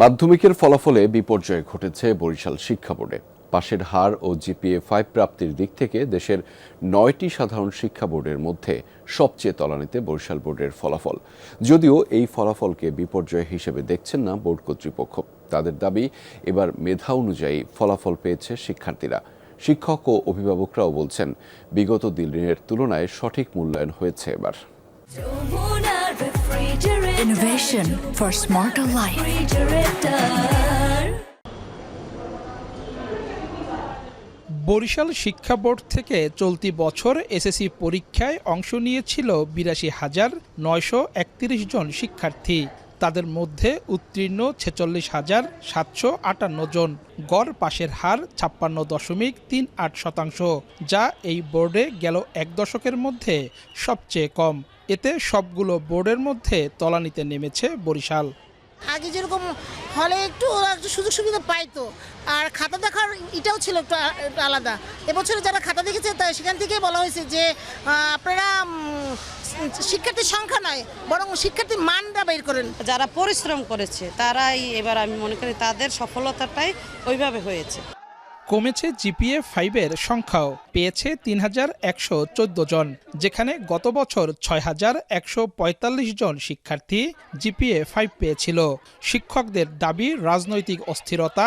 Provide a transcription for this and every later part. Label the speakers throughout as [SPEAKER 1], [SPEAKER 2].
[SPEAKER 1] মাধ্যমিকের ফলাফলে বিপর্যয় ঘটেছে বরিশাল শিক্ষা বোর্ডে। পাশের হার ও জিপিএ ফাইভ প্রাপ্তির দিক থেকে দেশের নয়টি সাধারণ শিক্ষা বোর্ডের মধ্যে সবচেয়ে তলানিতে বরিশাল বোর্ডের ফলাফল। যদিও এই ফলাফলকে বিপর্যয় হিসেবে দেখছেন না বোর্ড কর্তৃপক্ষ। তাদের দাবি, এবার মেধা অনুযায়ী ফলাফল পেয়েছে শিক্ষার্থীরা। শিক্ষক ও অভিভাবকরাও বলছেন, বিগত দিনের তুলনায় সঠিক মূল্যায়ন হয়েছে এবার।
[SPEAKER 2] Innovation for smarter life.
[SPEAKER 3] Barishal শিক্ষা বোর্ড থেকে চলতি বছর এসএসসি পরীক্ষায় অংশ নিয়েছিল বিরাশি হাজার নয়শো একত্রিশ জন শিক্ষার্থী তাদের মধ্যে উত্তীর্ণ ছেচল্লিশ হাজার সাতশো আটান্ন জন। গড় পাশের হার ছাপ্পান্ন দশমিক তিন আট শতাংশ, যা এই বোর্ডে গেল এক দশকের মধ্যে সবচেয়ে কম। এতে সবগুলো বোর্ডের মধ্যে তলানিতে নেমেছে বরিশাল।
[SPEAKER 4] আগে যেরকম হলে একটু ওরা একটু সুযোগ সুবিধা পাইতো, আর খাতা দেখার এটাও ছিল একটু আলাদা। এবছরে যারা খাতা দেখেছে তা সেখান থেকেই বলা হয়েছে যে আপনারা শিক্ষার্থীর সংখ্যা নয় বরং শিক্ষার্থীর মানটা বের করেন।
[SPEAKER 5] যারা পরিশ্রম করেছে তারাই এবার আমি মনে করি তাদের সফলতাটাই ওইভাবে হয়েছে।
[SPEAKER 3] কমেছে জিপিএ ফাইভের সংখ্যাও পেয়েছে তিন হাজার একশো চোদ্দ জন যেখানে গত বছর ছয় হাজার একশো পঁয়তাল্লিশ জন শিক্ষার্থী জিপিএ ফাইভ পেয়েছিল। শিক্ষকদের দাবি রাজনৈতিক অস্থিরতা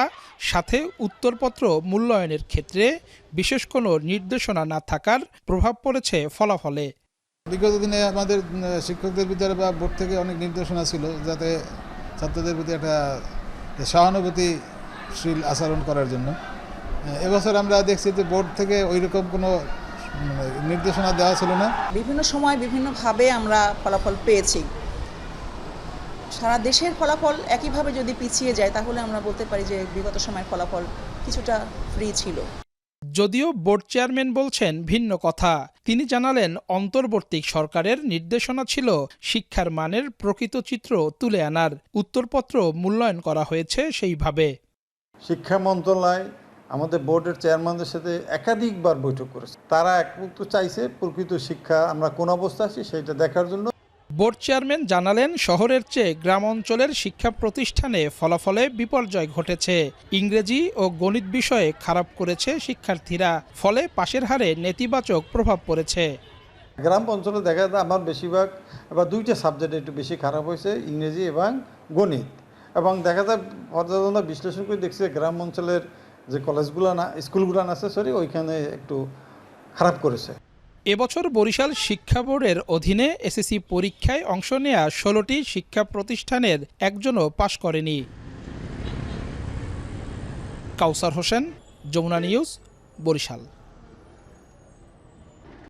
[SPEAKER 3] সাথে উত্তরপত্র মূল্যায়নের ক্ষেত্রে বিশেষ কোনো নির্দেশনা না থাকার প্রভাব পড়েছে ফলাফলে।
[SPEAKER 6] বিগত দিনে আমাদের শিক্ষকদের ভিতরে বা বোর্ড থেকে অনেক নির্দেশনা ছিল যাতে ছাত্রদের প্রতি একটা সহানুভূতিশীল আচরণ করার জন্য। এবছর আমরা দেখছি যে বোর্ড থেকে ওই রকম কোনো মানে, নির্দেশনা দেওয়া ছিল না।
[SPEAKER 7] বিভিন্ন সময় বিভিন্নভাবে আমরা ফলাফল পেয়েছি। সারা দেশের ফলাফল একইভাবে যদি পিছিয়ে যায় তাহলে আমরা বলতে পারি যে বিগত সময়ের ফলাফল কিছুটা ফ্রি ছিল।
[SPEAKER 3] যদিও বোর্ড চেয়ারম্যান বলছেন ভিন্ন কথা। তিনি জানালেন, অন্তর্বর্তী সরকারের নির্দেশনা ছিল শিক্ষার মানের প্রকৃত চিত্র তুলে আনার। উত্তরপত্র মূল্যায়ন করা হয়েছে সেইভাবে।
[SPEAKER 8] শিক্ষা মন্ত্রণালয় আমাদের বোর্ডের চেয়ারম্যানদের সাথে একাধিকবার বৈঠক করেছে। তারা একমুক্ত চাইছে, প্রকৃত শিক্ষা আমরা কোন অবস্থা আছি সেটা দেখার জন্য
[SPEAKER 3] বোর্ড চেয়ারম্যান জানালেন, শহরের চেয়ে গ্রাম অঞ্চলের শিক্ষা প্রতিষ্ঠানে ফলাফলে বিপর্যয় ঘটেছে। ইংরেজি ও গণিত বিষয়ে খারাপ করেছে শিক্ষার্থীরা, ফলে পাশের হারে নেতিবাচক প্রভাব পড়েছে।
[SPEAKER 8] গ্রাম অঞ্চলে দেখা যায় আমার বেশিরভাগ এবার দুইটা সাবজেক্ট একটু বেশি খারাপ হয়েছে, ইংরেজি এবং গণিত। এবং দেখা যায় পর্যালোচনা বিশ্লেষণ করে দেখছে গ্রাম অঞ্চলের যে কলেজগুলো না, স্কুলগুলো আছে, সরি, ওইখানে একটু খারাপ করেছে।
[SPEAKER 3] এবছর বরিশাল শিক্ষা বোর্ডের অধীনে এসএসসি পরীক্ষায় অংশ নেয়া ষোলোটি শিক্ষা প্রতিষ্ঠানের একজনও পাশ করেনি। কাউসার হোসেন, যমুনা নিউজ, বরিশাল।